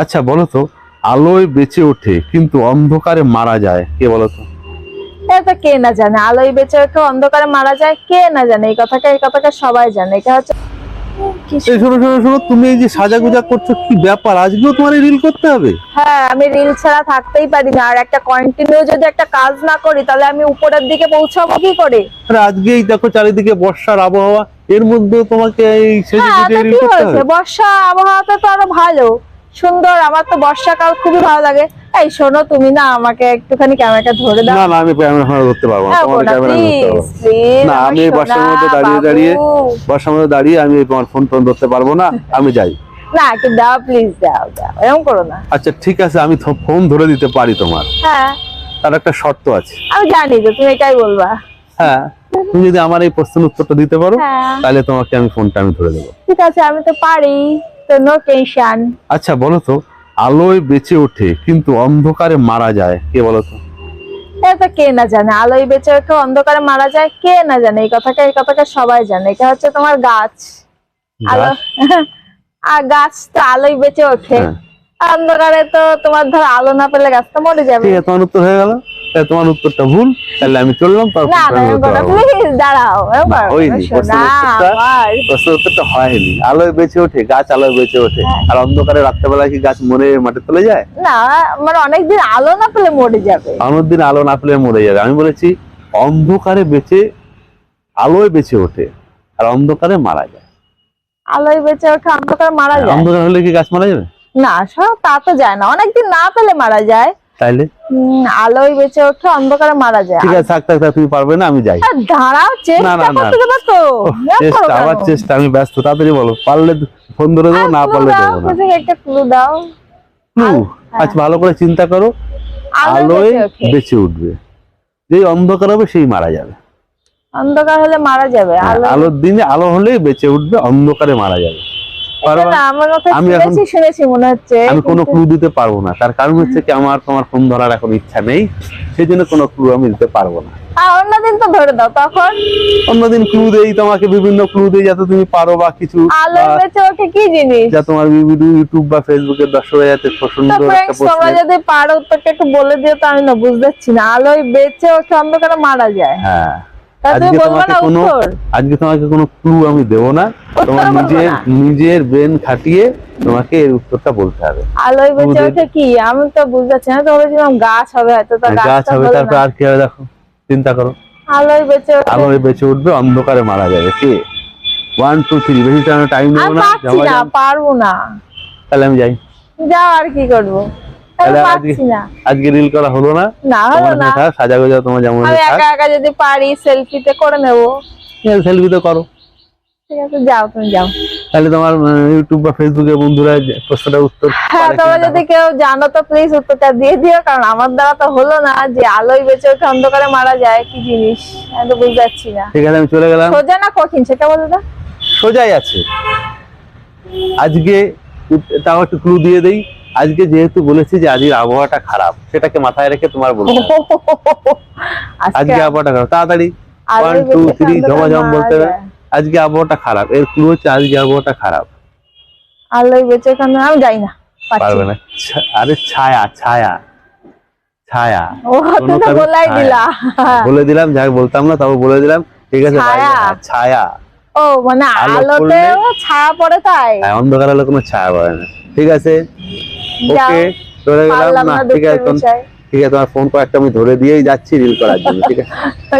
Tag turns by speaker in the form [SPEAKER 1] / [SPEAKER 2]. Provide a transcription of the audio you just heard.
[SPEAKER 1] আচ্ছা বলো তো আলোয় বেঁচে ওঠে কিন্তু অন্ধকারে মারা যায় কে বলো তো?
[SPEAKER 2] এটা কে না জানে আলোয় বেঁচে ওঠে অন্ধকারে মারা যায় কে না জানে এই কথাটা এই কথাটা সবাই জানে এটা হচ্ছে
[SPEAKER 1] এই শোনো শোনো শোনো তুমি এই যে সাজা করছ কি ব্যাপার? আজকেও তোমার রিল করতে হবে?
[SPEAKER 2] হ্যাঁ আমি রিল ছাড়া থাকতেই পারি না আর একটা কন্টিনিউ যদি একটা কাজ না করি তাহলে আমি উপরের দিকে পৌঁছাবো কি করে?
[SPEAKER 1] আজকেই দেখো চারিদিকে বর্ষার আবহাওয়া এর তোমাকে এই সেজে
[SPEAKER 2] হ্যাঁ
[SPEAKER 1] গুজে
[SPEAKER 2] তো
[SPEAKER 1] রিল করতে হবে?
[SPEAKER 2] বর্ষা আবহাওয়াটা তো আরও ভালো। সুন্দর আমার তো বর্ষাকাল খুবই ভালো লাগে। এই শোনো তুমি না আমাকে একটুখানি ক্যামেরাটা ধরে দাও।
[SPEAKER 1] না না আমি ক্যামেরা ফ্যামেরা ধরতে পারব না।
[SPEAKER 2] হ্যাঁ,
[SPEAKER 1] তোমার ক্যামেরা ধরতে না, আমি বর্ষার মধ্যে দাঁড়িয়ে দাঁড়িয়ে বর্ষার মধ্যে দাঁড়িয়ে আমি তোমার ফোন টোন ধরতে পারব না। আমি যাই।
[SPEAKER 2] না একটু দাও প্লিজ দাও দাও এরকম করো না।
[SPEAKER 1] আচ্ছা ঠিক আছে আমি ফোন ধরে দিতে পারি তোমার।
[SPEAKER 2] হ্যাঁ।
[SPEAKER 1] তার একটা শর্ত আছে।
[SPEAKER 2] আমি জানি তো তুমি এটাই বলবা।
[SPEAKER 1] হ্যাঁ তুমি যদি আমার এই প্রশ্নের উত্তরটা দিতে পারো
[SPEAKER 2] হ্যাঁ।
[SPEAKER 1] তাহলে তোমাকে আমি ফোনটা আমি ধরে দেবো।
[SPEAKER 2] ঠিক আছে আমি তো পারি। নো টেনশন
[SPEAKER 1] আচ্ছা বলো তো আলোয় বেঁচে ওঠে কিন্তু অন্ধকারে মারা যায় কে বলো তো?
[SPEAKER 2] এটা কে না জানে আলোয় বেঁচে ওঠে অন্ধকারে মারা যায় কে না জানে এই কথাটা এই কথাটা সবাই জানে। এটা হচ্ছে তোমার গাছ? আলো আর গাছ তো আলোয় বেঁচে ওঠে।
[SPEAKER 1] হ্যাঁ।
[SPEAKER 2] অন্ধকারে তো তোমার ধর আলো না পেলে গাছ তো মরে যাবে।
[SPEAKER 1] ঠিক আছে তোমার উত্তর হয়ে গেল। তোমার উত্তরটা ভুল। তাহলে আমি চললাম
[SPEAKER 2] দাঁড়াও
[SPEAKER 1] হয়নি। উত্তরটা- আলোয় বেঁচে ওঠে গাছ আলোয় বেঁচে ওঠে।
[SPEAKER 2] হ্যাঁ।
[SPEAKER 1] আর অন্ধকারে রাত্রেবেলা কি গাছ মরে মাঠে চলে যায়?
[SPEAKER 2] না আমার অনেকদিন আলো না পেলে মরে যাবে।
[SPEAKER 1] আমার দিন আলো না পেলে মরে যাবে। আমি বলেছি অন্ধকারে বেঁচে আলোয় বেঁচে ওঠে আর অন্ধকারে মারা যায়।
[SPEAKER 2] আলোয় বেঁচে ওঠে অন্ধকারে মারা যায়।
[SPEAKER 1] অন্ধকার হলে কি গাছ মারা যাবে?
[SPEAKER 2] না সব তা তো যায় না। অনেকদিন না পেলে মারা যায়।
[SPEAKER 1] তাইলে?
[SPEAKER 2] আলোয় বেঁচে ওঠে অন্ধকারে মারা যায়।
[SPEAKER 1] ঠিক আছে থাক তুমি পারবে না আমি যাই।
[SPEAKER 2] দাঁড়াও চেষ্টা
[SPEAKER 1] না, না।
[SPEAKER 2] করতে দেবো তো।
[SPEAKER 1] চেষ্টা আবার চেষ্টা আমি ব্যস্ত তাড়াতাড়ি বলো। পারলে ফোন ধরে দেবো না পারলে
[SPEAKER 2] দাও,
[SPEAKER 1] দেবো না।
[SPEAKER 2] একটা ক্লু দাও।
[SPEAKER 1] ক্লু আচ্ছা ভালো করে চিন্তা করো। আলোয়
[SPEAKER 2] বেঁচে
[SPEAKER 1] উঠবে। যেই অন্ধকার হবে সেই মারা যাবে।
[SPEAKER 2] অন্ধকার হলে মারা যাবে
[SPEAKER 1] হ্যাঁ, আলোর দিনে আলো হলেই বেঁচে উঠবে অন্ধকারে মারা যাবে। আমি এখন-
[SPEAKER 2] শুনেছি শুনেছি মনে হচ্ছে
[SPEAKER 1] আমি কোনো ক্লু দিতে পারব না। তার কারণ হচ্ছে কি আমার তোমার ফোন ধরার এখন ইচ্ছা নেই। সেই জন্য কোনো ক্লু আমি দিতে পারব না।
[SPEAKER 2] অন্যদিন তো ধরে দাও তখন?
[SPEAKER 1] অন্যদিন ক্লু দেই তোমাকে বিভিন্ন ক্লু দেই যাতে তুমি পারো বা কিছু।
[SPEAKER 2] আলোয়
[SPEAKER 1] বা
[SPEAKER 2] বেঁচে ওঠে কি জিনিস?
[SPEAKER 1] যা তোমার বিভিন্ন ইউটিউব বা ফেসবুকের দর্শকরা যাতে
[SPEAKER 2] তো
[SPEAKER 1] একটা
[SPEAKER 2] তোমরা যদি পারো একটু বলে দিও তো আমি না বুঝতে পারছি না। আলোয় বেঁচে অন্ধকারে মারা যায়।
[SPEAKER 1] হ্যাঁ। আজকে তোমাকে কোনো আজকে তোমাকে কোনো ক্লু আমি দেবো না। তোমার নিজের নিজের ব্রেন খাটিয়ে তোমাকে এর উত্তরটা বলতে হবে।
[SPEAKER 2] আলোয় বেঁচে ওঠে কি? আমি তো বুঝতে পারছি না ভেবেছিলাম গাছ হবে হয়তো তো
[SPEAKER 1] গাছ হবে তারপর আর কি হবে দেখো। চিন্তা করো।
[SPEAKER 2] আলোয় বেঁচে
[SPEAKER 1] আলোয় বেঁচে উঠবে অন্ধকারে মারা যাবে কে? ওয়ান টু থ্রি বেশি টাইম নেব না।
[SPEAKER 2] পারব না।
[SPEAKER 1] তাহলে আমি যাই।
[SPEAKER 2] যাও আর কি করব।
[SPEAKER 1] আজকে- রিল করা হলো না?
[SPEAKER 2] না হলো না।
[SPEAKER 1] সাজা গোজা তোমার যেমন
[SPEAKER 2] আমি একা একা যদি পারি সেলফিতে করে নেব।
[SPEAKER 1] সেলফি তো করো।
[SPEAKER 2] ঠিক আছে যাও তুমি যাও।
[SPEAKER 1] তাহলে তোমার ইউটিউব বা বন্ধুরা প্রশ্নটা উত্তর
[SPEAKER 2] হ্যাঁ তোমরা যদি কেউ জানো তো প্লিজ উত্তরটা দিয়ে দিও কারণ আমার দ্বারা তো হলো না যে আলোয় বেঁচে ওঠে অন্ধকারে মারা যায় কি জিনিস? আমি তো বুঝতে পারছি না।
[SPEAKER 1] ঠিক আছে আমি চলে গেলাম।
[SPEAKER 2] সোজা না কঠিন সেটা বলে
[SPEAKER 1] সোজাই আছে। আজকে তাও একটু ক্লু দিয়ে দেই। আজকে যেহেতু বলেছি যে আজকের আবহাওয়াটা খারাপ সেটাকে মাথায় রেখে তোমার বলতে হবে। আজকে আবহাওয়াটা খারাপ। তাড়াতাড়ি। ওয়ান টু থ্রি ঝমাঝম বলতে হবে আজকে আবহাওয়াটা খারাপ। এর ক্লু হচ্ছে আজকে আবহাওয়াটা খারাপ।
[SPEAKER 2] আলোয় বেঁচে আমি যাই না
[SPEAKER 1] পারবে
[SPEAKER 2] না।
[SPEAKER 1] আরে ছায়া ছায়া ছায়া।
[SPEAKER 2] বলাই দিলা।
[SPEAKER 1] বলে দিলাম যাই বলতাম না তাও বলে দিলাম। ঠিক আছে
[SPEAKER 2] ছায়া।
[SPEAKER 1] ছায়া।
[SPEAKER 2] ও মানে আলোতে ছায়া পড়ে তাই?
[SPEAKER 1] হ্যাঁ, অন্ধকার হলে কোনো ছায়া পড়ে না। ঠিক আছে। ওকে চলে গেলাম। না ঠিক আছে ঠিক আছে তোমার ফোন কয়েকটা আমি ধরে দিয়েই যাচ্ছি রিল করার জন্য ঠিক আছে?